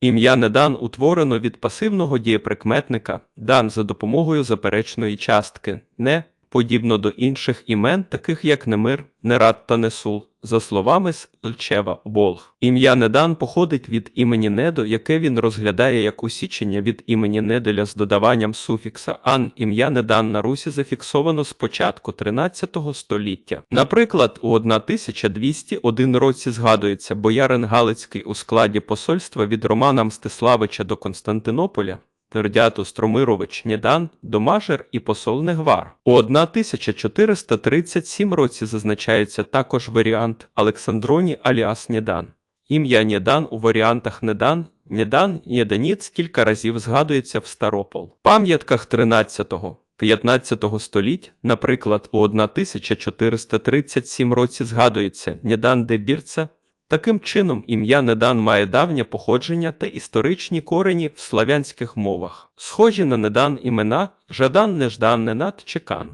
Ім'я Недан утворено від пасивного дієприкметника дан за допомогою заперечної частки не подібно до інших імен, таких як Немир, Нерад та Несул. За словами з Лчева Болг. Ім'я Недан походить від імені Недо, яке він розглядає як усічення від імені Неделя з додаванням суфікса ан. Ім'я Недан на Русі зафіксовано з початку 13 століття. Наприклад, у 1201 році згадується боярин Галицький у складі посольства від Романа Мстиславича до Константинополя. Тердяту Стромирович Недан, Домажер і посол Негвар. У 1437 році зазначається також варіант Олександроні аліас Недан. Ім'я Недан у варіантах Недан, Недан, Неданіц кілька разів згадується в Старопол. Пам'ятках 13-15 століть, наприклад, у 1437 році згадується Недан де Бірца, Таким чином, ім'я Недан має давнє походження та історичні корені в славянських мовах, схожі на Недан імена Жадан, Неждан, Ненат чи Кан.